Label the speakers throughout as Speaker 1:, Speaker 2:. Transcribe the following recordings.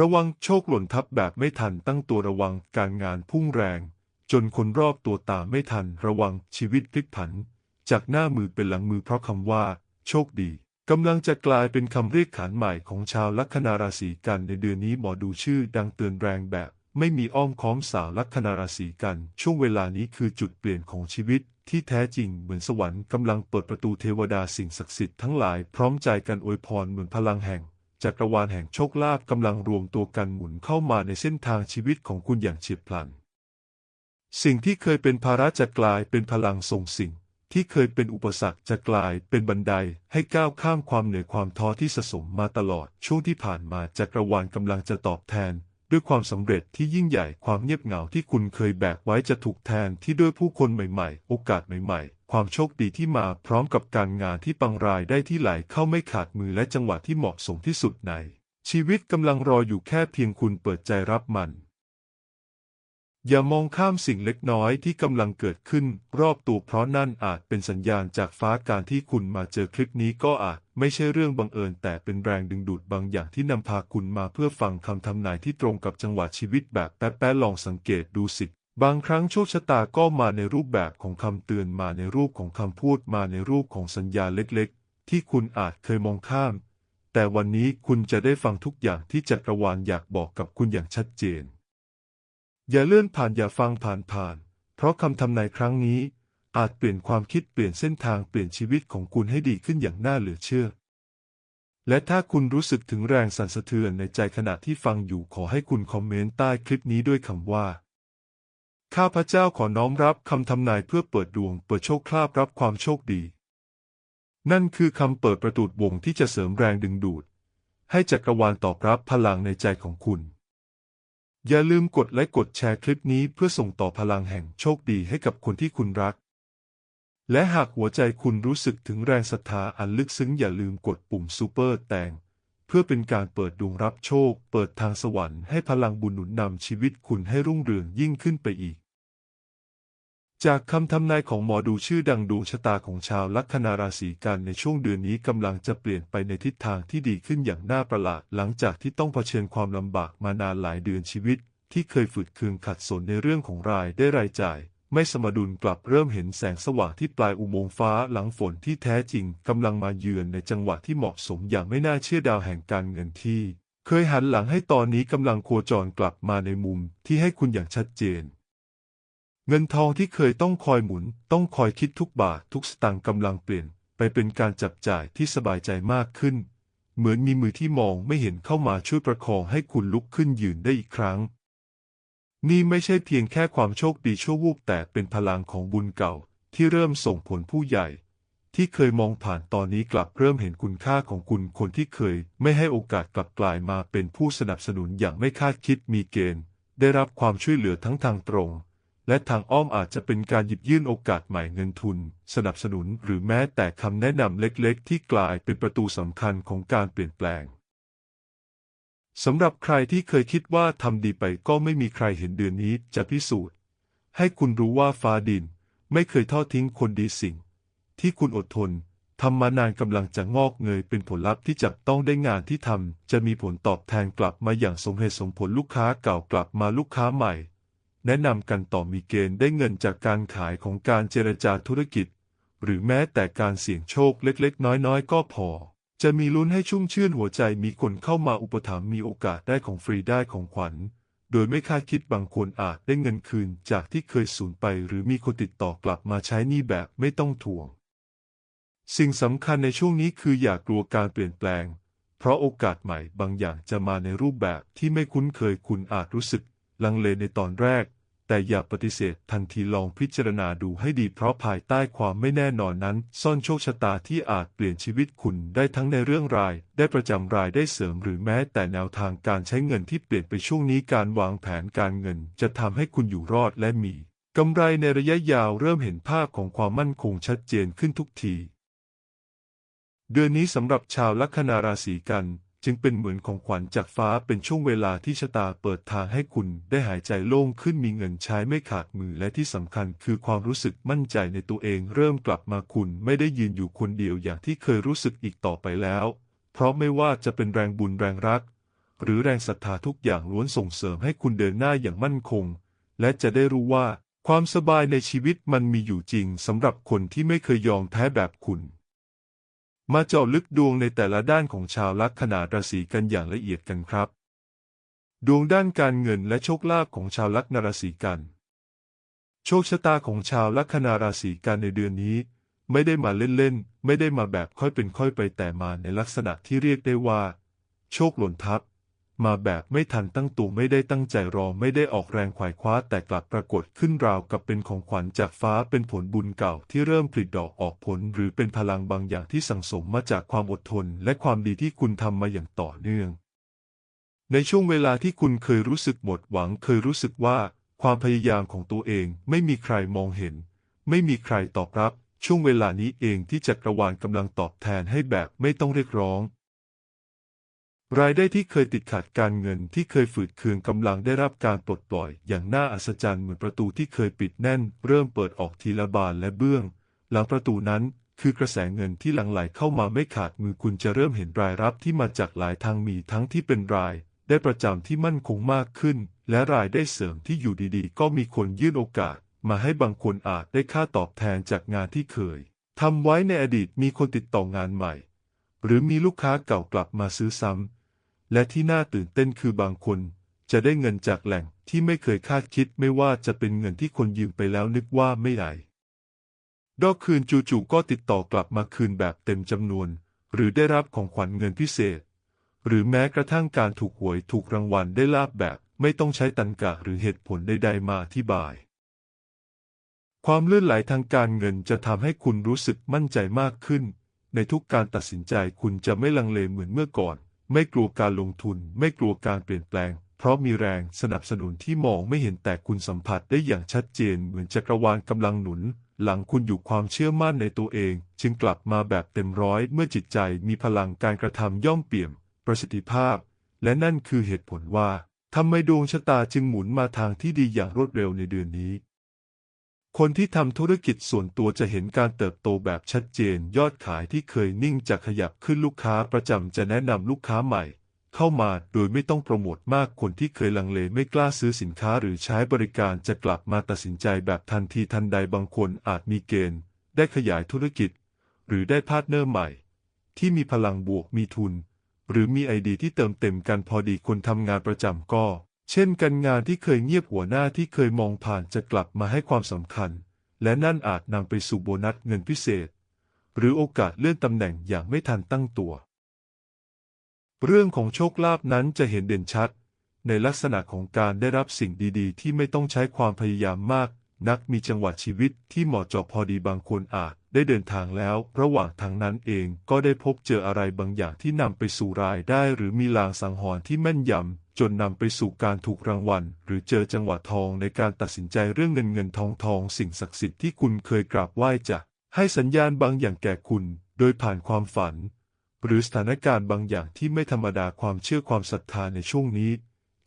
Speaker 1: ระวังโชคหล่นทับแบบไม่ทันตั้งตัวระวังการงานพุ่งแรง จนคนรอบตัวตามไม่ทันระวังชีวิตพลิกผัน จากหน้ามือเป็นหลังมือเพราะคำว่า โชคดีกำลังจะกลายเป็นคำเรียกขานใหม่ของชาวลัคนาราศีกันในเดือนนี้หมอดูชื่อดังเตือนแรงแบบ ไม่มีอ้อมค้อมสาวลัคนาราศีกัน ช่วงเวลานี้คือจุดเปลี่ยนของชีวิตที่แท้จริงเหมือนสวรรค์กำลังเปิดประตูเทวดาสิ่งศักดิ์สิทธิ์ทั้งหลายพร้อมใจกันอวยพรเหมือนพลังแห่ง จักรวาลแห่งโชคลาภกำลังรวมตัวกันหมุนเข้ามาในเส้นทางชีวิตของคุณอย่างเฉียบพลัน สิ่งที่เคยเป็นภาระจะกลายเป็นพลังส่งสิ่ง ที่เคยเป็นอุปสรรคจะกลายเป็นบันไดให้ก้าวข้ามความเหนื่อยความท้อที่สะสมมาตลอดช่วงที่ผ่านมาจักรวาลกำลังจะตอบแทน ด้วยความสำเร็จที่ยิ่งใหญ่ความเงียบเหงาที่คุณเคยแบกไว้จะถูกแทนที่ด้วยผู้คนใหม่ ๆ โอกาสใหม่ ๆ ความโชคดีที่มาพร้อมกับการงานที่ปังรายได้ที่ไหลเข้าไม่ขาดมือและจังหวะที่เหมาะสมที่สุดใน ชีวิตกำลังรออยู่แค่เพียงคุณเปิดใจรับมัน อย่ามองข้ามสิ่งเล็กน้อยที่กำลังเกิดขึ้น รอบตัวเพราะนั่นอาจเป็นสัญญาณจากฟ้าการที่คุณมาเจอคลิปนี้ก็อาจไม่ใช่เรื่องบังเอิญ แต่เป็นแรงดึงดูดบางอย่างที่นำพาคุณมาเพื่อฟังคำทำนายที่ตรงกับจังหวะชีวิตแบบแป๊ะๆลองสังเกตดูสิ บางครั้งโชคชะตาก็มาในรูปแบบของคำเตือนมาในรูปของคำพูดมาในรูปของสัญญาเล็กๆ ที่คุณอาจเคยมองข้าม แต่วันนี้คุณจะได้ฟังทุกอย่างที่จักรวาลอยากบอกกับคุณอย่างชัดเจน อย่าเลื่อนผ่านอย่าฟังผ่านผ่านๆเพราะคำทำนายครั้งนี้ อาจเปลี่ยนความคิดเปลี่ยนเส้นทางเปลี่ยนชีวิตของคุณให้ดีขึ้นอย่างน่าเหลือเชื่อ และถ้าคุณรู้สึกถึงแรงสั่นสะเทือนในใจขณะที่ฟังอยู่ขอให้คุณคอมเมนต์ใต้คลิปนี้ด้วยคำว่า ข้าพระเจ้าขอน้อมรับคำทำนายเพื่อเปิดดวง เปิดโชคลาภรับความโชคดี นั่นคือคำเปิดประตูวงที่จะเสริมแรงดึงดูด ให้จักรวาลตอบรับพลังในใจของคุณ อย่าลืมกดไลค์กดแชร์คลิปนี้เพื่อส่งต่อพลังแห่งโชคดีให้กับคนที่คุณรัก และหากหัวใจคุณรู้สึกถึงแรงศรัทธาอันลึกซึ้งอย่าลืมกดปุ่มซูเปอร์แตงเพื่อเป็นการเปิดดวงรับโชค เปิดทางสวรรค์ให้พลังบุญหนุนนำชีวิตคุณให้รุ่งเรืองยิ่งขึ้นไปอีก จากคำทำนายของหมอดูชื่อดังดวงชะตาของชาวลัคนาราศีกันในช่วงเดือนนี้กำลังจะเปลี่ยนไปในทิศทางที่ดีขึ้นอย่างน่าประหลาด หลังจากที่ต้องเผชิญความลำบากมานานหลายเดือนชีวิต ที่เคยฝืดเคืองขัดสนในเรื่องของรายได้รายจ่าย ไม่สมดุลกลับเริ่มเห็นแสงสว่างที่ปลายอุโมงค์ฟ้าหลังฝนที่แท้จริงกำลังมาเยือนในจังหวะที่เหมาะสมอย่างไม่น่าเชื่อดาวแห่งการเงินที่ เคยหันหลังให้ตอนนี้กำลังโคจรกลับมาในมุมที่ให้คุณอย่างชัดเจน เงินทองที่เคยต้องคอยหมุน ต้องคอยคิดทุกบาททุกสตางค์กำลังเปลี่ยน ไปเป็นการจับจ่ายที่สบายใจมากขึ้น เหมือนมีมือที่มองไม่เห็นเข้ามาช่วยประคองให้คุณลุกขึ้นยืนได้อีกครั้ง นี่ไม่ใช่เพียงแค่ความโชคดีชั่ววูบแต่เป็นพลังของบุญเก่าที่เริ่มส่งผลผู้ใหญ่ ที่เคยมองผ่านตอนนี้กลับเริ่มเห็นคุณค่าของคุณคนที่เคย ไม่ให้โอกาสกลับกลายมาเป็นผู้สนับสนุนอย่างไม่คาดคิดมีเกณฑ์ ได้รับความช่วยเหลือทั้งทางตรง และทางอ้อมอาจจะเป็นการหยิบยื่นโอกาสใหม่เงินทุน สนับสนุนหรือแม้แต่คำแนะนำเล็กๆ ที่กลายเป็นประตูสำคัญของการเปลี่ยนแปลงสำหรับใครที่เคยคิดว่าทำดีไปก็ไม่มีใครเห็นเดือนนี้จะพิสูจน์ ให้คุณรู้ว่าฟ้าดิน ไม่เคยทอดทิ้งคนดีสิ่ง ที่คุณอดทนทำมานานกำลังจะงอกเงยเป็นผลลัพธ์ที่จับต้องได้งานที่ทำจะมีผลตอบแทนกลับมาอย่างสมเหตุสมผลลูกค้าเก่ากลับมาลูกค้าใหม่ แนะนำกันต่อมีเกณฑ์ได้เงินจากการขายของการเจรจาธุรกิจ หรือแม้แต่การเสี่ยงโชคเล็กๆ น้อยๆ ก็พอ จะมีลุ้นให้ชุ่มชื่นหัวใจมีคนเข้ามาอุปถัมภ์มีโอกาสได้ของฟรีได้ของขวัญ โดยไม่คาดคิดบางคนอาจได้เงินคืนจากที่เคยสูญไป หรือมีคนติดต่อกลับมาใช้หนี้แบบไม่ต้องทวง สิ่งสำคัญในช่วงนี้คืออย่ากลัวการเปลี่ยนแปลงเพราะโอกาสใหม่บางอย่างจะมาในรูปแบบที่ไม่คุ้นเคยคุณอาจรู้สึก ลังเลในตอนแรก แต่อย่าปฏิเสธทันทีลองพิจารณาดูให้ดีเพราะภายใต้ความไม่แน่นอนนั้น ซ่อนโชคชะตาที่อาจเปลี่ยนชีวิตคุณได้ทั้งในเรื่องราย ได้ประจำรายได้เสริมหรือแม้แต่แนวทางการใช้เงินที่เปลี่ยนไปช่วงนี้การวางแผนการเงิน จะทำให้คุณอยู่รอดและมีกำไรในระยะยาวเริ่มเห็นภาพของความมั่นคงชัดเจนขึ้นทุกที เดือนนี้สำหรับชาวลัคนาราศีกัน จึงเป็นเหมือนของขวัญจากฟ้าเป็นช่วงเวลาที่ชะตาเปิดทางให้คุณได้หายใจโล่งขึ้นมีเงินใช้ไม่ขาดมือและที่สำคัญคือความรู้สึกมั่นใจในตัวเองเริ่มกลับมาคุณไม่ได้ยืนอยู่คนเดียวอย่างที่เคยรู้สึกอีกต่อไปแล้ว เพราะไม่ว่าจะเป็นแรงบุญแรงรัก หรือแรงศรัทธาทุกอย่างล้วนส่งเสริมให้คุณเดินหน้าอย่างมั่นคง และจะได้รู้ว่า ความสบายในชีวิตมันมีอยู่จริงสำหรับคนที่ไม่เคยยอมแพ้แบบคุณ มาเจาะลึกดวงในแต่ละด้านของชาวลัคนาราศีกันอย่างละเอียดกันครับ ดวงด้านการเงินและโชคลาภของชาวลัคนาราศีกัน โชคชะตาของชาวลัคนาราศีกันในเดือนนี้ ไม่ได้มาเล่นๆ ไม่ได้มาแบบค่อยเป็นค่อยไปแต่มาในลักษณะที่เรียกได้ว่า โชคหล่นทับ มาแบบไม่ทันตั้งตัวไม่ได้ตั้งใจรอไม่ได้ออกแรงขวายคว้าแต่กลับปรากฏขึ้นราวกับเป็นของขวัญจากฟ้าเป็นผลบุญเก่าที่เริ่มผลิดอกออกผล หรือเป็นพลังบางอย่างที่สั่งสมมาจากความอดทน และความดีที่คุณทำมาอย่างต่อเนื่อง ในช่วงเวลาที่คุณเคยรู้สึกหมดหวังเคยรู้สึกว่า ความพยายามของตัวเองไม่มีใครมองเห็น ไม่มีใครตอบรับ ช่วงเวลานี้เองที่จักรวาลกำลังตอบแทนให้แบบไม่ต้องเรียกร้อง รายได้ที่เคยติดขัดการเงินที่เคยฝืดเคืองกำลังได้รับการปลดปล่อย อย่างน่าอัศจรรย์เหมือนประตูที่เคยปิดแน่น เริ่มเปิดออกทีละบานและเบื้อง หลังประตูนั้นคือกระแสเงินที่หลั่งไหลเข้ามาไม่ขาดมือคุณจะเริ่มเห็นรายรับที่มาจากหลายทางมีทั้งที่เป็นราย ได้ประจำที่มั่นคงมากขึ้น และรายได้เสริมที่อยู่ดีๆ ก็มีคนยื่นโอกาส มาให้บางคนอาจได้ค่าตอบแทนจากงานที่เคยทำไว้ในอดีตมีคนติดต่องานใหม่ หรือมีลูกค้าเก่ากลับมาซื้อซ้ำ และที่น่าตื่นเต้นคือบางคน จะได้เงินจากแหล่งที่ไม่เคยคาดคิดไม่ว่าจะเป็นเงินที่คนยืมไปแล้วนึกว่าไม่ได้ดอกคืนจู่ๆก็ติดต่อกลับมาคืนแบบเต็มจำนวน หรือได้รับของขวัญเงินพิเศษ หรือแม้กระทั่งการถูกหวยถูกรางวัลได้ลาบแบบไม่ต้องใช้ตันกะหรือเหตุผลใดๆมาอธิบาย ความเลื่อนไหลทางการเงินจะทำให้คุณรู้สึกมั่นใจมากขึ้น ในทุกการตัดสินใจคุณจะไม่ลังเลเหมือนเมื่อก่อน ไม่กลัวการลงทุน ไม่กลัวการเปลี่ยนแปลง เพราะมีแรงสนับสนุนที่มองไม่เห็นแต่คุณสัมผัสได้อย่างชัดเจนเหมือนจักรวาลกำลังหนุน หลังคุณอยู่ความเชื่อมั่นในตัวเอง จึงกลับมาแบบเต็มร้อย เมื่อจิตใจมีพลังการกระทำย่อมเปี่ยม ประสิทธิภาพ และนั่นคือเหตุผลว่าทำไมดวงชะตาจึงหมุนมาทางที่ดีอย่างรวดเร็วในเดือนนี้ คนที่ทำธุรกิจส่วนตัวจะเห็นการเติบโตแบบชัดเจน ยอดขายที่เคยนิ่งจะขยับขึ้นลูกค้าประจำจะแนะนำลูกค้าใหม่ เข้ามาโดยไม่ต้องโปรโมทมากคนที่เคยลังเลไม่กล้าซื้อสินค้าหรือใช้บริการจะกลับมาตัดสินใจแบบทันทีทันใดบางคนอาจมีเกณฑ์ ได้ขยายธุรกิจ หรือได้พาร์ทเนอร์ใหม่ ที่มีพลังบวกมีทุน หรือมีไอเดียที่เติมเต็มกันพอดีคนทำงานประจำก็ เช่นกันงานที่เคยเงียบหัวหน้าที่เคยมองผ่านจะกลับมาให้ความสำคัญ และนั่นอาจนำไปสู่โบนัสเงินพิเศษ หรือโอกาสเลื่อนตำแหน่งอย่างไม่ทันตั้งตัว เรื่องของโชคลาภนั้นจะเห็นเด่นชัด ในลักษณะของการได้รับสิ่งดีๆ ที่ไม่ต้องใช้ความพยายามมาก นักมีจังหวะชีวิตที่เหมาะเจาะพอดีบางคนอาจได้เดินทางแล้ว ระหว่างทางนั้นเองก็ได้พบเจออะไรบางอย่างที่นำไปสู่รายได้ หรือมีลางสังหรณ์ที่แม่นยำ จนนำไปสู่การถูกรางวัล หรือเจอจังหวะทองในการตัดสินใจเรื่องเงินเงินทองทอง สิ่งศักดิ์สิทธิ์ที่คุณเคยกราบไหว้จะให้สัญญาณบางอย่างแก่คุณ โดยผ่านความฝัน หรือสถานการณ์บางอย่างที่ไม่ธรรมดาความเชื่อความศรัทธาในช่วงนี้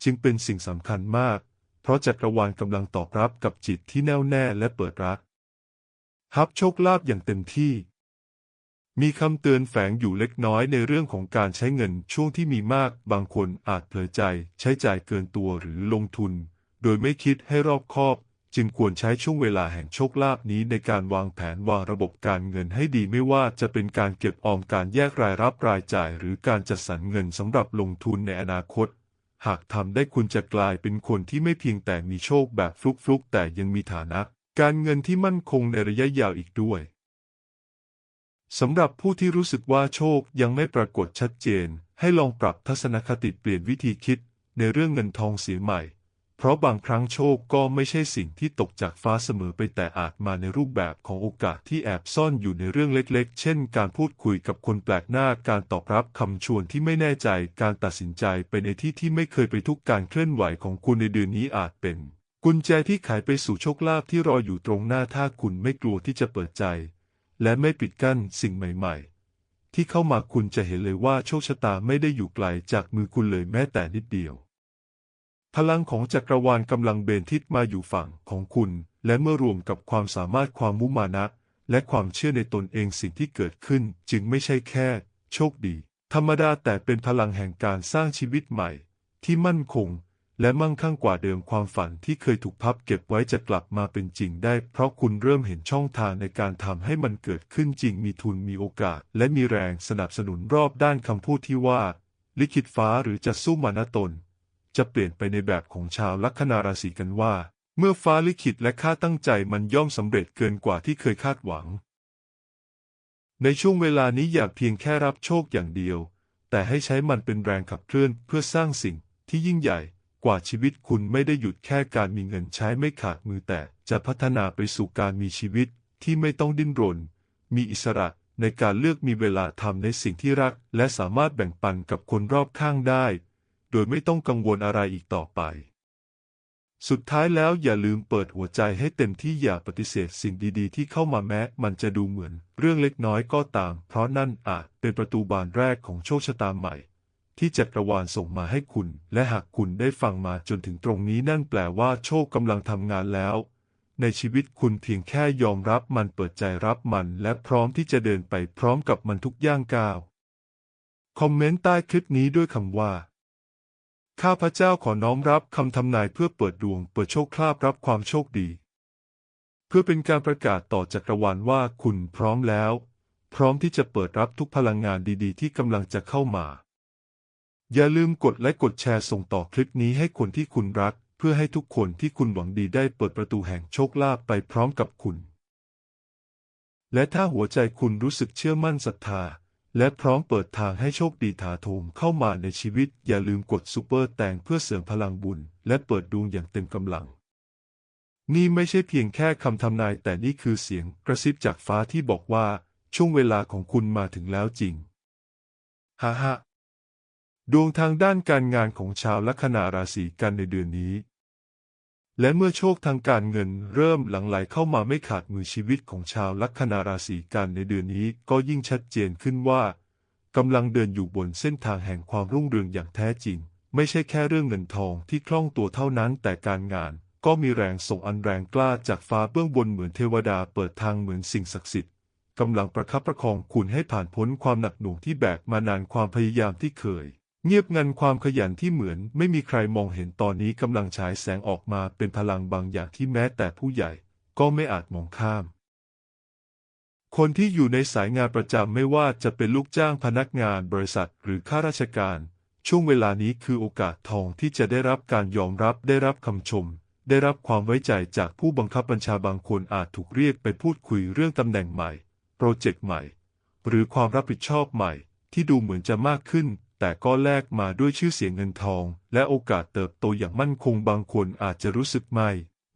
Speaker 1: จึงเป็นสิ่งสำคัญมาก เพราะจักรวาลกำลังตอบรับกับจิตที่แน่วแน่และเปิดรับฮับโชคลาภอย่างเต็มที่ มีคำเตือนแฝงอยู่เล็กน้อยในเรื่องของการใช้เงินช่วงที่มีมาก บางคนอาจเผลอใจ ใช้จ่ายเกินตัวหรือลงทุน โดยไม่คิดให้รอบคอบ จึงควรใช้ช่วงเวลาแห่งโชคลาภนี้ในการวางแผนวางระบบการเงินให้ดีไม่ว่าจะเป็นการเก็บออมการแยกรายรับรายจ่าย หรือการจัดสรรเงินสำหรับลงทุนในอนาคต หากทำได้คุณจะกลายเป็นคนที่ไม่เพียงแต่มีโชคแบบฟลุกๆ แต่ยังมีฐานะ การเงินที่มั่นคงในระยะยาวอีกด้วย สำหรับผู้ที่รู้สึกว่าโชคยังไม่ปรากฏชัดเจน ให้ลองปรับทัศนคติเปลี่ยนวิธีคิดในเรื่องเงินทองเสียใหม่ เพราะบางครั้งโชคก็ไม่ใช่สิ่งที่ตกจากฟ้าเสมอไปแต่อาจมาในรูปแบบของโอกาสที่แอบซ่อนอยู่ในเรื่องเล็กๆ เช่น การพูดคุยกับคนแปลกหน้าการตอบรับคำชวนที่ไม่แน่ใจการตัดสินใจไปในที่ที่ไม่เคยไปทุกการเคลื่อนไหวของคุณในเดือนนี้อาจเป็น กุญแจที่ไขไปสู่โชคลาภที่รออยู่ตรงหน้าถ้าคุณไม่กลัวที่จะเปิดใจ และไม่ปิดกั้นสิ่งใหม่ ๆ ที่เข้ามาคุณจะเห็นเลยว่าโชคชะตาไม่ได้อยู่ไกลจากมือคุณเลยแม้แต่นิดเดียว พลังของจักรวาลกำลังเบนทิศมาอยู่ฝั่งของคุณ และเมื่อรวมกับความสามารถความมุมานะ และความเชื่อในตนเองสิ่งที่เกิดขึ้น จึงไม่ใช่แค่ โชคดี ธรรมดาแต่เป็นพลังแห่งการสร้างชีวิตใหม่ ที่มั่นคง และมั่งคั่งกว่าเดิมความฝันที่เคยถูกพับเก็บไว้จะกลับมาเป็นจริงได้ เพราะคุณเริ่มเห็นช่องทางในการทำให้มันเกิดขึ้นจริงมีทุนมีโอกาส และมีแรงสนับสนุนรอบด้านคำพูดที่ว่า ลิขิตฟ้าหรือจะสู้มานะตน จะเปลี่ยนไปในแบบของชาวลัคนาราศีกันว่า เมื่อฟ้าลิขิตและค่าตั้งใจมันย่อมสำเร็จเกินกว่าที่เคยคาดหวัง ในช่วงเวลานี้อย่าเพียงแค่รับโชคอย่างเดียว แต่ให้ใช้มันเป็นแรงขับเคลื่อนเพื่อสร้างสิ่งที่ยิ่งใหญ่ กว่าชีวิตคุณไม่ได้หยุดแค่การมีเงินใช้ไม่ขาดมือแต่จะพัฒนาไปสู่การมีชีวิตที่ไม่ต้องดิ้นรน มีอิสระในการเลือกมีเวลาทำในสิ่งที่รัก และสามารถแบ่งปันกับคนรอบข้างได้ โดยไม่ต้องกังวลอะไรอีกต่อไป สุดท้ายแล้วอย่าลืมเปิดหัวใจให้เต็มที่อย่าปฏิเสธสิ่งดีๆ ที่เข้ามาแม้ มันจะดูเหมือน เรื่องเล็กน้อยก็ตาม เพราะนั่นอาจเป็นประตูบานแรกของโชคชะตาใหม่ ที่จักรวาลส่งมาให้คุณ และหากคุณได้ฟังมาจนถึงตรงนี้นั่นแปลว่าโชคกำลังทำงานแล้ว ในชีวิตคุณเพียงแค่ยอมรับมันเปิดใจรับมัน และพร้อมที่จะเดินไปพร้อมกับมันทุกย่างก้าว คอมเมนต์ใต้คลิปนี้ด้วยคำว่า ข้าพเจ้าขอน้อมรับคำทำนายเพื่อเปิดดวงเปิดโชคลาภรับความโชคดี เพื่อเป็นการประกาศต่อจักรวาลว่าคุณพร้อมแล้ว พร้อมที่จะเปิดรับทุกพลังงานดี ๆ ที่กำลังจะเข้ามา อย่าลืมกดและกดแชร์ส่งต่อคลิปนี้ให้คนที่คุณรัก เพื่อให้ทุกคนที่คุณหวังดีได้เปิดประตูแห่งโชคลาภไปพร้อมกับคุณ และถ้าหัวใจคุณรู้สึกเชื่อมั่นศรัทธา และพร้อมเปิดทางให้โชคดีถาโถมเข้ามาในชีวิต อย่าลืมกดซูเปอร์แตงเพื่อเสริมพลังบุญ และเปิดดวงอย่างเต็มกำลัง นี่ไม่ใช่เพียงแค่คำทำนายแต่นี่คือเสียงกระซิบจากฟ้าที่บอกว่าช่วงเวลาของคุณมาถึงแล้วจริงฮ่าฮ่า ดวงทางด้านการงานของชาวลัคนาราศีกันในเดือนนี้ และเมื่อโชคทางการเงินเริ่มหลั่งไหลเข้ามาไม่ขาดมือชีวิตของชาวลัคนาราศีกันในเดือนนี้ก็ยิ่งชัดเจนขึ้นว่ากำลังเดินอยู่บนเส้นทางแห่งความรุ่งเรืองอย่างแท้จริง ไม่ใช่แค่เรื่องเงินทองที่คล่องตัวเท่านั้นแต่การงานก็มีแรงส่งอันแรงกล้าจากฟ้าเบื้องบนเหมือนเทวดาเปิดทางเหมือนสิ่งศักดิ์สิทธิ์กำลังประคับประคองคุณให้ผ่านพ้นความหนักหน่วงที่แบกมานานความพยายามที่เคย เงียบงันความขยันที่เหมือนไม่มีใครมองเห็นตอนนี้กำลังฉายแสงออกมาเป็นพลังบางอย่างที่แม้แต่ผู้ใหญ่ก็ไม่อาจมองข้าม คนที่อยู่ในสายงานประจำไม่ว่าจะเป็นลูกจ้างพนักงานบริษัทหรือข้าราชการ ช่วงเวลานี้คือโอกาสทองที่จะได้รับการยอมรับได้รับคำชม ได้รับความไว้ใจจากผู้บังคับบัญชาบางคนอาจถูกเรียกไปพูดคุยเรื่องตำแหน่งใหม่ โปรเจกต์ใหม่ หรือความรับผิดชอบใหม่ที่ดูเหมือนจะมากขึ้น แต่ก็แลกมาด้วยชื่อเสียงเงินทอง และโอกาสเติบโตอย่างมั่นคงบางคนอาจจะรู้สึกไม่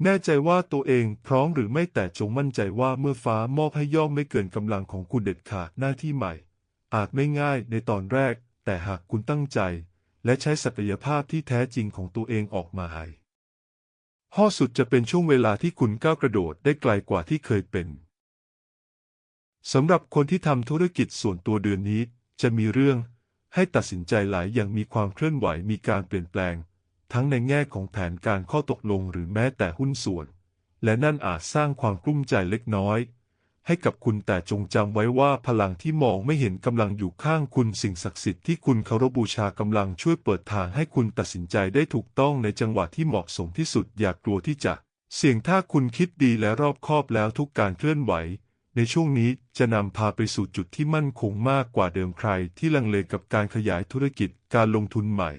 Speaker 1: แน่ใจว่าตัวเองพร้อมหรือไม่แต่จงมั่นใจว่าเมื่อฟ้ามอบให้ย่อมไม่เกินกำลังของคุณเด็ดขาดหน้าที่ใหม่ อาจไม่ง่ายในตอนแรก แต่หากคุณตั้งใจ และใช้ศักยภาพที่แท้จริงของตัวเองออกมาให้ห่อสุดจะเป็นช่วงเวลาที่คุณก้าวกระโดดได้ไกลกว่าที่เคยเป็นสำหรับคนที่ทำธุรกิจส่วนตัวเดือนนี้ จะมีเรื่อง ให้ตัดสินใจหลายอย่างมีความเคลื่อนไหวมีการเปลี่ยนแปลง ทั้งในแง่ของแผนการข้อตกลงหรือแม้แต่หุ้นส่วน และนั่นอาจสร้างความกลุ้มใจเล็กน้อย ให้กับคุณแต่จงจำไว้ว่าพลังที่มองไม่เห็นกำลังอยู่ข้างคุณสิ่งศักดิ์สิทธิ์ที่คุณเคารพบูชากำลังช่วยเปิดทางให้คุณตัดสินใจได้ถูกต้องในจังหวะที่เหมาะสมที่สุดอย่ากกลัวที่จะ เสี่ยงถ้าคุณคิดดีและรอบคอบแล้วทุกการเคลื่อนไหว ในช่วงนี้จะนำพาไปสู่จุดที่มั่นคงมากกว่าเดิมใครที่ลังเลกับการขยายธุรกิจการลงทุนใหม่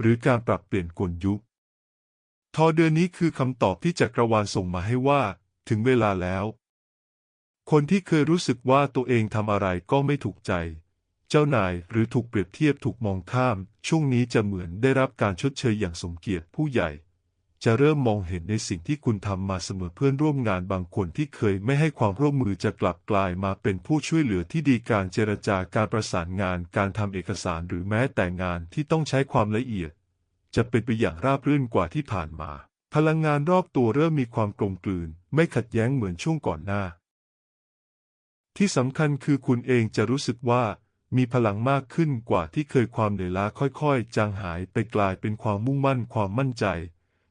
Speaker 1: หรือการปรับเปลี่ยนกลยุคทอเดือนนี้คือคำตอบที่จักรวาลส่งมาให้ว่า ถึงเวลาแล้ว คนที่เคยรู้สึกว่าตัวเองทำอะไรก็ไม่ถูกใจ เจ้านายหรือถูกเปรียบเทียบถูกมองข้าม ช่วงนี้จะเหมือนได้รับการชดเชยอย่างสมเกียรติผู้ใหญ่ จะเริ่มมองเห็นในสิ่งที่คุณทำมาเสมอเพื่อนร่วมงานบางคนที่เคยไม่ให้ความร่วมมือจะกลับกลายมาเป็นผู้ช่วยเหลือที่ดีการเจรจาการประสานงานการทำเอกสารหรือแม้แต่งานที่ต้องใช้ความละเอียด จะเป็นไปอย่างราบรื่นกว่าที่ผ่านมา พลังงานรอบตัวเริ่มมีความกลมกลืน ไม่ขัดแย้งเหมือนช่วงก่อนหน้า ที่สำคัญคือคุณเองจะรู้สึกว่ามีพลังมากขึ้นกว่าที่เคยความเหนื่อยล้าค่อย ๆ จางหายไปกลายเป็นความมุ่งมั่นความมั่นใจ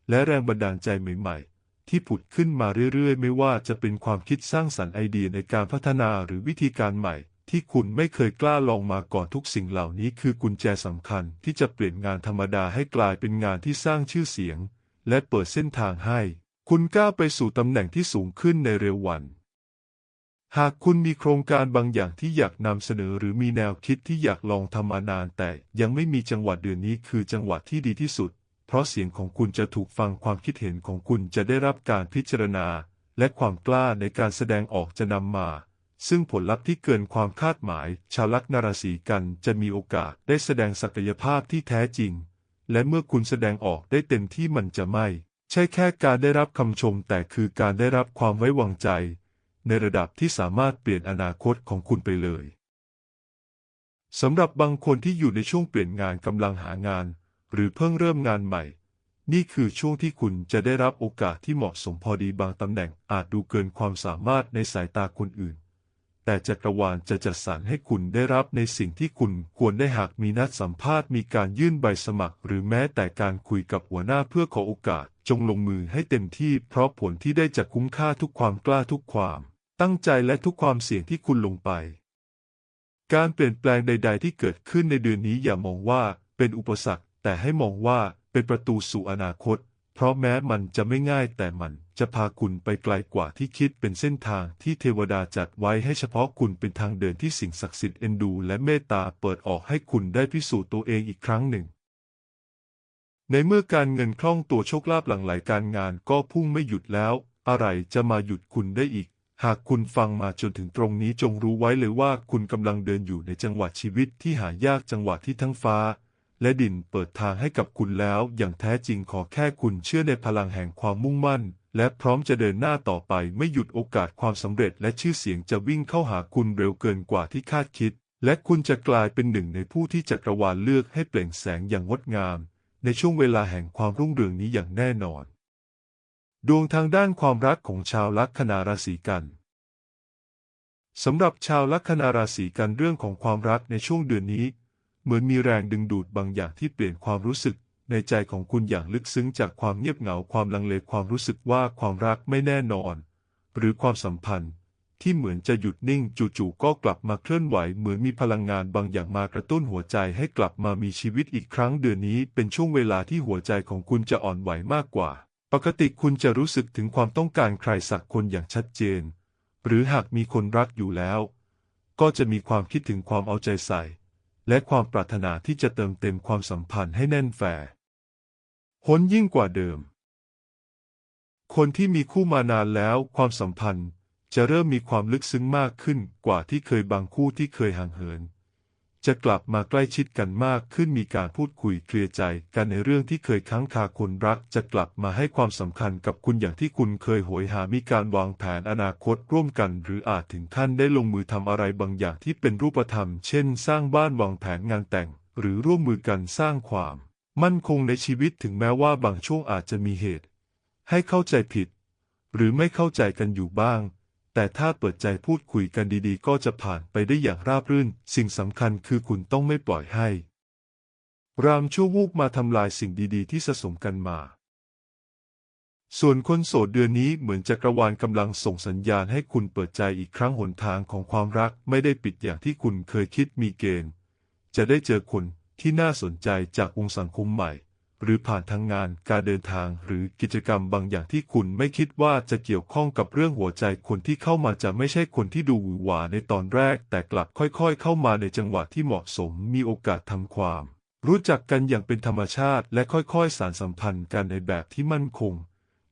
Speaker 1: และแรงบันดาลใจใหม่ ๆ ที่ผุดขึ้นมาเรื่อยๆ ไม่ว่าจะเป็นความคิดสร้างสรรค์ไอเดียในการพัฒนาหรือวิธีการใหม่ ที่คุณไม่เคยกล้าลองมาก่อนทุกสิ่งเหล่านี้คือกุญแจสำคัญที่จะเปลี่ยนงานธรรมดาให้กลายเป็นงานที่สร้างชื่อเสียง และเปิดเส้นทางให้ คุณก้าวไปสู่ตำแหน่งที่สูงขึ้นในเร็ววันหากคุณมีโครงการบางอย่างที่อยากนำเสนอหรือมีแนวคิดที่อยากลองทำมานานแต่ยังไม่มีจังหวะเดือนนี้คือจังหวะที่ดีที่สุด เพราะเสียงของคุณจะถูกฟังความคิดเห็นของคุณจะได้รับการพิจารณา และความกล้าในการแสดงออกจะนำมา ซึ่งผลลัพธ์ที่เกินความคาดหมาย ชาวลัคนาราศีกันจะมีโอกาสได้แสดงศักยภาพที่แท้จริง และเมื่อคุณแสดงออกได้เต็มที่มันจะไม่ ใช่แค่การได้รับคำชม แต่คือการได้รับความไว้วางใจ ในระดับที่สามารถเปลี่ยนอนาคตของคุณไปเลยสำหรับบางคนที่อยู่ในช่วงเปลี่ยนงานกำลังหางาน หรือเพิ่งเริ่มงานใหม่ นี่คือช่วงที่คุณจะได้รับโอกาสที่เหมาะสมพอดีบางตำแหน่งอาจดูเกินความสามารถในสายตาคนอื่น แต่จักรวาลจะจัดสรรให้คุณได้รับในสิ่งที่คุณควรได้หากมีนัดสัมภาษณ์มีการยื่นใบสมัคร หรือแม้แต่การคุยกับหัวหน้าเพื่อขอโอกาส จงลงมือให้เต็มที่ เพราะผลที่ได้จะคุ้มค่าทุกความกล้าทุกความ ตั้งใจและทุกความเสี่ยงที่คุณลงไปการเปลี่ยนแปลงใด ๆ ที่เกิดขึ้นในเดือนนี้อย่ามองว่าเป็นอุปสรรค แต่ให้มองว่าเป็นประตูสู่อนาคต เพราะแม้มันจะไม่ง่ายแต่มันจะพาคุณไปไกลกว่าที่คิดเป็นเส้นทางที่เทวดาจัดไว้ให้เฉพาะคุณเป็นทางเดินที่สิ่งศักดิ์สิทธิ์เอ็นดู และเมตตาเปิดออกให้คุณได้พิสูจน์ตัวเองอีกครั้งหนึ่ง ในเมื่อการเงินคล่องตัวโชคลาภหลั่งไหลการงานก็พุ่งไม่หยุดแล้ว อะไรจะมาหยุดคุณได้อีก หากคุณฟังมาจนถึงตรงนี้จงรู้ไว้เลยว่าคุณกำลังเดินอยู่ในจังหวะชีวิตที่หายากจังหวะที่ทั้งฟ้า และดินเปิดทางให้กับคุณแล้วอย่างแท้จริงขอแค่คุณเชื่อในพลังแห่งความมุ่งมั่น และพร้อมจะเดินหน้าต่อไปไม่หยุดโอกาสความสำเร็จและชื่อเสียงจะวิ่งเข้าหาคุณเร็วเกินกว่าที่คาดคิด และคุณจะกลายเป็นหนึ่งในผู้ที่จักรวาลเลือกให้เปล่งแสงอย่างงดงาม ในช่วงเวลาแห่งความรุ่งเรืองนี้อย่างแน่นอน ดวงทางด้านความรักของชาวลัคนาราศีกันสำหรับชาวลัคนาราศีกันเรื่องของความรักในช่วงเดือนนี้ เหมือนมีแรงดึงดูดบางอย่างที่เปลี่ยนความรู้สึกในใจของคุณอย่างลึกซึ้งจากความเงียบเหงาความลังเลความรู้สึกว่าความรักไม่แน่นอน หรือความสัมพันธ์ ที่เหมือนจะหยุดนิ่งจู่ๆก็กลับมาเคลื่อนไหว เหมือนมีพลังงานบางอย่างมากระตุ้นหัวใจให้กลับมามีชีวิตอีกครั้งเดือนนี้เป็นช่วงเวลาที่หัวใจของคุณจะอ่อนไหวมากกว่า ปกติคุณจะรู้สึกถึงความต้องการใครสักคนอย่างชัดเจน หรือหากมีคนรักอยู่แล้ว ก็จะมีความคิดถึงความเอาใจใส่ และความปรารถนาที่จะเติมเต็มความสัมพันธ์ให้แน่นแฟ้หนยิ่งกว่าเดิม คนที่มีคู่มานานแล้วความสัมพันธ์จะเริ่มมีความลึกซึ้งมากขึ้นกว่าที่เคยบางคู่ที่เคยห่างเหิน จะกลับมาใกล้ชิดกันมากขึ้นมีการพูดคุยเคลียร์ใจกันในเรื่องที่เคยค้างคาคนรัก จะกลับมาให้ความสำคัญกับคุณอย่างที่คุณเคยโหยหามีการวางแผนอนาคตร่วมกัน หรืออาจถึงขั้นได้ลงมือทำอะไรบางอย่างที่เป็นรูปธรรม เช่น สร้างบ้านวางแผนงานแต่ง หรือร่วมมือกันสร้างความ มั่นคงในชีวิตถึงแม้ว่าบางช่วงอาจจะมีเหตุ ให้เข้าใจผิด หรือไม่เข้าใจกันอยู่บ้าง แต่ถ้าเปิดใจพูดคุยกันดีๆ ก็จะผ่านไปได้อย่างราบรื่น สิ่งสำคัญคือคุณต้องไม่ปล่อยให้ รามชั่ววูบมาทำลายสิ่งดีๆ ที่สะสมกันมา ส่วนคนโสดเดือนนี้เหมือนจักรวาลกำลังส่งสัญญาณให้คุณเปิดใจอีกครั้งหนทางของความรักไม่ได้ปิดอย่างที่คุณเคยคิดมีเกณฑ์ จะได้เจอคนที่น่าสนใจจากวงสังคมใหม่ หรือผ่านทางงานการเดินทางหรือกิจกรรมบางอย่างที่คุณไม่คิดว่าจะเกี่ยวข้องกับเรื่องหัวใจคนที่เข้ามาจะไม่ใช่คนที่ดูหวือหวาในตอนแรก แต่กลับค่อยๆ เข้ามาในจังหวะที่เหมาะสมมีโอกาสทำความ รู้จักกันอย่างเป็นธรรมชาติ และค่อยๆ สานสัมพันธ์กันในแบบที่มั่นคง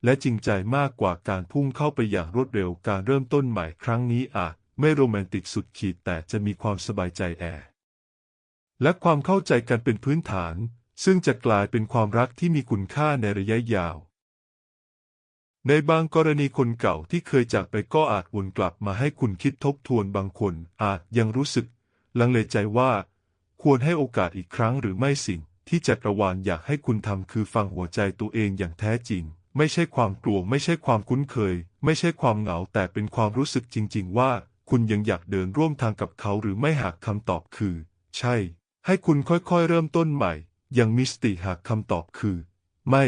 Speaker 1: และจริงใจมากกว่าการพุ่งเข้าไปอย่างรวดเร็วการเริ่มต้นใหม่ครั้งนี้อาจไม่โรแมนติกสุดขีดแต่จะมีความสบายใจแอและความเข้าใจกันเป็นพื้นฐาน ซึ่งจะกลายเป็นความรักที่มีคุณค่าในระยะยาว ในบางกรณีคนเก่าที่เคยจากไปก็อาจวนกลับมาให้คุณคิดทบทวนบางคนอาจยังรู้สึก ลังเลใจว่า ควรให้โอกาสอีกครั้งหรือไม่สิ่งที่จักรวาลอยากให้คุณทำคือฟังหัวใจตัวเองอย่างแท้จริง ไม่ใช่ความกลัวไม่ใช่ความคุ้นเคย ไม่ใช่ความเหงาแต่เป็นความรู้สึกจริง ๆ ว่า คุณยังอยากเดินร่วมทางกับเขาหรือไม่หากคำตอบคือ ใช่ ให้คุณค่อยๆ เริ่มต้นใหม่ ย่างมีสติหากคำตอบคือ ไม่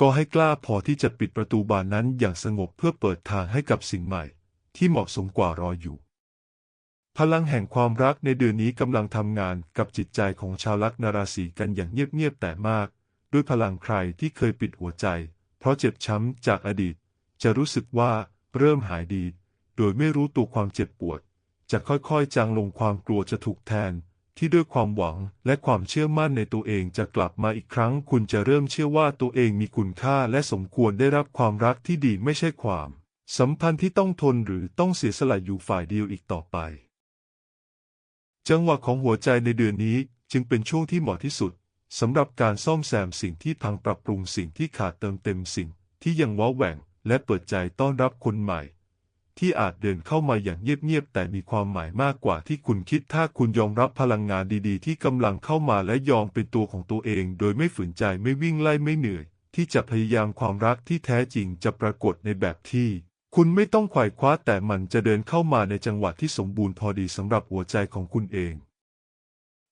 Speaker 1: ก็ให้กล้าพอที่จะปิดประตูบานนั้นอย่างสงบเพื่อเปิดทางให้กับสิ่งใหม่ ที่เหมาะสมกว่ารออยู่ พลังแห่งความรักในเดือนนี้กำลังทำงานกับจิตใจของชาวลัคนาราศีกันอย่างเงียบๆแต่มาก ด้วยพลังใครที่เคยปิดหัวใจ เพราะเจ็บช้ำจากอดีต จะรู้สึกว่าเริ่มหายดี โดยไม่รู้ตัวความเจ็บปวด จะค่อยๆจางลงความกลัวจะถูกแทน ที่ด้วยความหวังและความเชื่อมั่นในตัวเองจะกลับมาอีกครั้ง คุณจะเริ่มเชื่อว่าตัวเองมีคุณค่าและสมควรได้รับความรักที่ดีไม่ใช่ความ สัมพันธ์ที่ต้องทนหรือต้องเสียสละอยู่ฝ่ายเดียวอีกต่อไป จังหวะของหัวใจในเดือนนี้จึงเป็นช่วงที่เหมาะที่สุดสำหรับการซ่อมแซมสิ่งที่พังปรับปรุงสิ่งที่ขาดเติมเต็มสิ่งที่ยังว้าแหว่งและเปิดใจต้อนรับคนใหม่ ที่อาจเดินเข้ามาอย่างเงียบๆแต่มีความหมายมากกว่าที่คุณคิด ถ้าคุณยอมรับพลังงานดีๆ ที่กำลังเข้ามาและยอมเป็นตัวของตัวเอง โดยไม่ฝืนใจไม่วิ่งไล่ไม่เหนื่อย ที่จะพยายามความรักที่แท้จริงจะปรากฏในแบบที่ คุณไม่ต้องไขว่คว้าแต่มันจะเดินเข้ามาในจังหวะที่สมบูรณ์พอดีสำหรับหัวใจของคุณเอง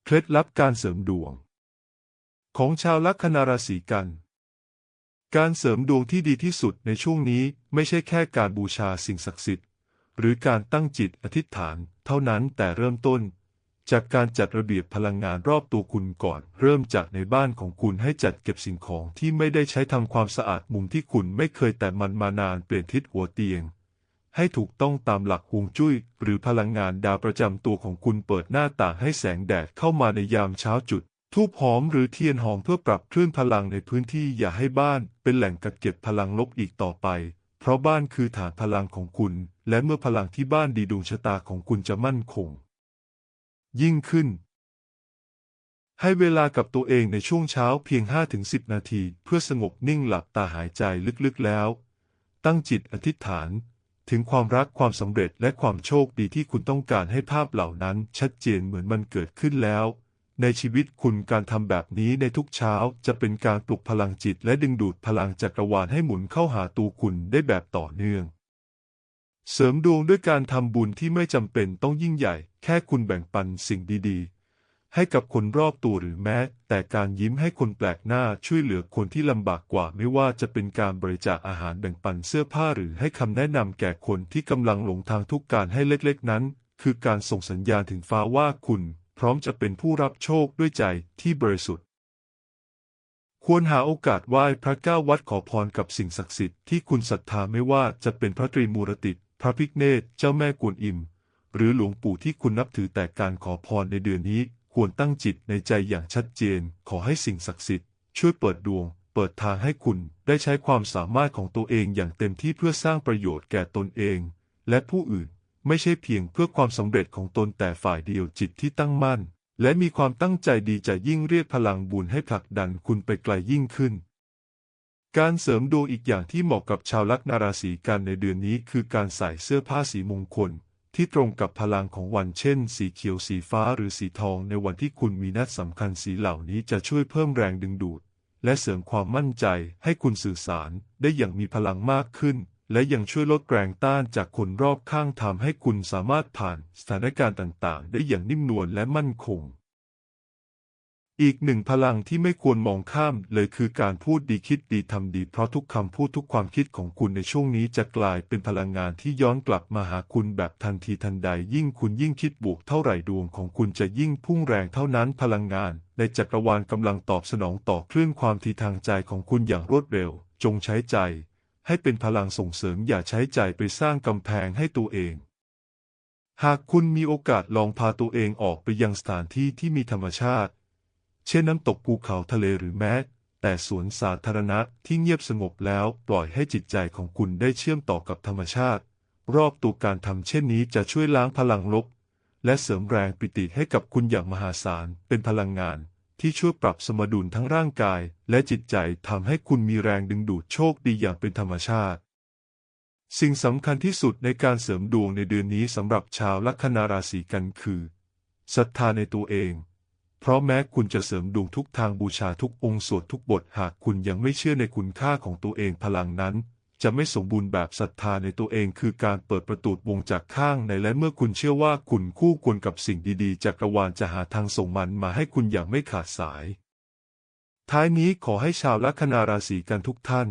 Speaker 1: เคล็ดลับการเสริมดวง ของชาวลัคนาราศีกัน การเสริมดวงที่ดีที่สุดในช่วงนี้ไม่ใช่แค่การบูชาสิ่งศักดิ์สิทธิ์ หรือการตั้งจิตอธิษฐานเท่านั้นแต่เริ่มต้น จากการจัดระเบียบพลังงานรอบตัวคุณก่อน เริ่มจากในบ้านของคุณให้จัดเก็บสิ่งของที่ไม่ได้ใช้ทำความสะอาดมุมที่คุณไม่เคยแต่มันมานานเปลี่ยนทิศหัวเตียง ให้ถูกต้องตามหลักฮวงจุ้ย หรือพลังงานดาวประจำตัวของคุณเปิดหน้าต่างให้แสงแดดเข้ามาในยามเช้าจุด ทูบหอมหรือเทียนหอมเพื่อปรับคลื่นพลังในพื้นที่อย่าให้บ้านเป็นแหล่งกักเก็บพลังลบอีกต่อไป เพราะบ้านคือฐานพลังของคุณ และเมื่อพลังที่บ้านดีดวงชะตาของคุณจะมั่นคง ยิ่งขึ้น ให้เวลากับตัวเองในช่วงเช้าเพียง 5-10 นาที เพื่อสงบนิ่งหลับตาหายใจลึกๆแล้ว ตั้งจิตอธิษฐาน ถึงความรักความสำเร็จและความโชคดีที่คุณต้องการให้ภาพเหล่านั้น ชัดเจนเหมือนมันเกิดขึ้นแล้ว ในชีวิตคุณการทำแบบนี้ในทุกเช้าจะเป็นการปลุกพลังจิตและดึงดูดพลังจักรวาลให้หมุนเข้าหาตัวคุณได้แบบต่อเนื่อง เสริมดวงด้วยการทำบุญที่ไม่จำเป็นต้องยิ่งใหญ่ แค่คุณแบ่งปันสิ่งดีๆ ให้กับคนรอบตัวหรือแม้ แต่การยิ้มให้คนแปลกหน้าช่วยเหลือคนที่ลำบากกว่า ไม่ว่าจะเป็นการบริจาคอาหารแบ่งปันเสื้อผ้าหรือให้คำแนะนำแก่คนที่กำลังหลงทางทุกการให้เล็กๆนั้น คือการส่งสัญญาณถึงฟ้าว่าคุณ พร้อมจะเป็นผู้รับโชคด้วยใจที่บริสุทธิ์ ควรหาโอกาสไหว้พระเก้าวัดขอพรกับสิ่งศักดิ์สิทธิ์ที่คุณศรัทธาไม่ว่าจะเป็นพระตรีมูรติ พระพิฆเนศเจ้าแม่กวนอิม หรือหลวงปู่ที่คุณนับถือแต่การขอพรในเดือนนี้ควรตั้งจิตในใจอย่างชัดเจน ขอให้สิ่งศักดิ์สิทธิ์ช่วยเปิดดวง เปิดทางให้คุณได้ใช้ความสามารถของตัวเองอย่างเต็มที่เพื่อสร้างประโยชน์แก่ตนเอง และผู้อื่น ไม่ใช่เพียงเพื่อความสำเร็จของตนแต่ฝ่ายเดียวจิตที่ตั้งมั่น และมีความตั้งใจดีจะยิ่งเรียกพลังบุญให้ผลักดันคุณไปไกลยิ่งขึ้น การเสริมดวงอีกอย่างที่เหมาะกับชาวลัคนาราศีกันในเดือนนี้คือการใส่เสื้อผ้าสีมงคล ที่ตรงกับพลังของวันเช่น สีเขียวสีฟ้าหรือสีทองในวันที่คุณมีนัดสำคัญสีเหล่านี้จะช่วยเพิ่มแรงดึงดูดและเสริมความมั่นใจให้คุณสื่อสารได้อย่างมีพลังมากขึ้น และยังช่วยลดแรงต้านจากคนรอบข้างทำให้คุณสามารถผ่านสถานการณ์ต่างๆ ได้อย่างนิ่มนวลและมั่นคง อีกหนึ่งพลังที่ไม่ควรมองข้ามเลยคือการพูดดีคิดดีทำดี เพราะทุกคำพูดทุกความคิดของคุณในช่วงนี้จะกลายเป็นพลังงานที่ย้อนกลับมาหาคุณแบบทันทีทันใด ยิ่งคุณยิ่งคิดบวกเท่าไหร่ดวงของคุณจะยิ่งพุ่งแรงเท่านั้นพลังงาน ในจักรวาลกำลังตอบสนองต่อคลื่นความทีทางใจของคุณอย่างรวดเร็ว จงใช้ใจ ให้เป็นพลังส่งเสริมอย่าใช้ใจไปสร้างกำแพงให้ตัวเอง หากคุณมีโอกาสลองพาตัวเองออกไปยังสถานที่ที่มีธรรมชาติ เช่นน้ำตกภูเขาทะเลหรือแม้ แต่สวนสาธารณะที่เงียบสงบแล้วปล่อยให้จิตใจของคุณได้เชื่อมต่อกับธรรมชาติ รอบตัวการทำเช่นนี้จะช่วยล้างพลังลบและเสริมแรงปิติให้กับคุณอย่างมหาศาลเป็นพลังงาน ที่ช่วยปรับสมดุลทั้งร่างกาย และจิตใจทำให้คุณมีแรงดึงดูดโชคดีอย่างเป็นธรรมชาติ สิ่งสำคัญที่สุดในการเสริมดวงในเดือนนี้สำหรับชาวลัคนาราศีกันคือศรัทธาในตัวเอง เพราะแม้คุณจะเสริมดวงทุกทางบูชาทุกองค์สวดทุกบทหากคุณยังไม่เชื่อในคุณค่าของตัวเองพลังนั้น จะไม่สมบูรณ์แบบศรัทธาในตัวเองคือการเปิดประตูวงจากข้างในและเมื่อคุณเชื่อว่าคุณคู่ควรกับสิ่งดีๆจักรวาลจะหาทางส่งมันมาให้คุณอย่างไม่ขาดสาย ท้ายนี้ขอให้ชาวลัคนาราศีกันทุกท่าน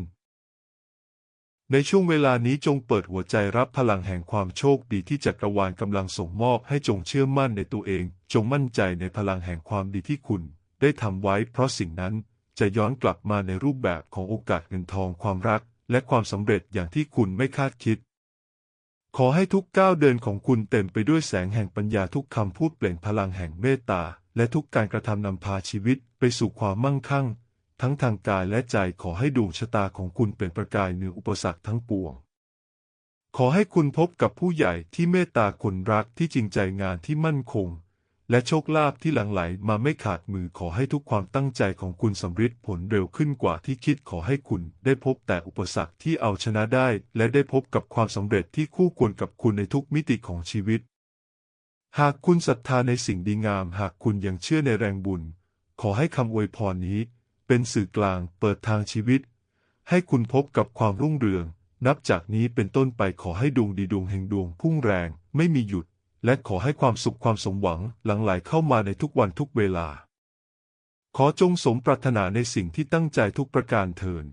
Speaker 1: ในช่วงเวลานี้จงเปิดหัวใจรับพลังแห่งความโชคดีที่จักรวาลกำลังส่งมอบให้จงเชื่อมั่นในตัวเอง จงมั่นใจในพลังแห่งความดีที่คุณ ได้ทำไว้เพราะสิ่งนั้นจะย้อนกลับมาในรูปแบบของโอกาสเงินทองความรัก และความสำเร็จอย่างที่คุณไม่คาดคิด ขอให้ทุกก้าวเดินของคุณเต็มไปด้วยแสงแห่งปัญญาทุกคำพูดเปล่งพลังแห่งเมตตา และทุกการกระทำนำพาชีวิตไปสู่ความมั่งคั่ง ทั้งทางกายและใจขอให้ดวงชะตาของคุณเป็นประกายเหนืออุปสรรคทั้งปวง ขอให้คุณพบกับผู้ใหญ่ที่เมตตาคนรักที่จริงใจงานที่มั่นคง และโชคลาภที่หลั่งไหลมาไม่ขาดมือขอให้ทุกความตั้งใจของคุณสำเร็จผลเร็วขึ้นกว่าที่คิดขอให้คุณได้พบแต่อุปสรรคที่เอาชนะได้ และได้พบกับความสำเร็จที่คู่ควรกับคุณในทุกมิติของชีวิต หากคุณศรัทธาในสิ่งดีงาม หากคุณยังเชื่อในแรงบุญ ขอให้คำอวยพรนี้ เป็นสื่อกลางเปิดทางชีวิต ให้คุณพบกับความรุ่งเรือง นับจากนี้เป็นต้นไปขอให้ดวงดีดวงแห่งดวงพุ่งแรงไม่มีหยุด และขอให้ความสุขความสมหวังหลั่งไหลเข้ามาในทุกวันทุกเวลา ขอจงสมปรารถนาในสิ่งที่ตั้งใจทุกประการเทิน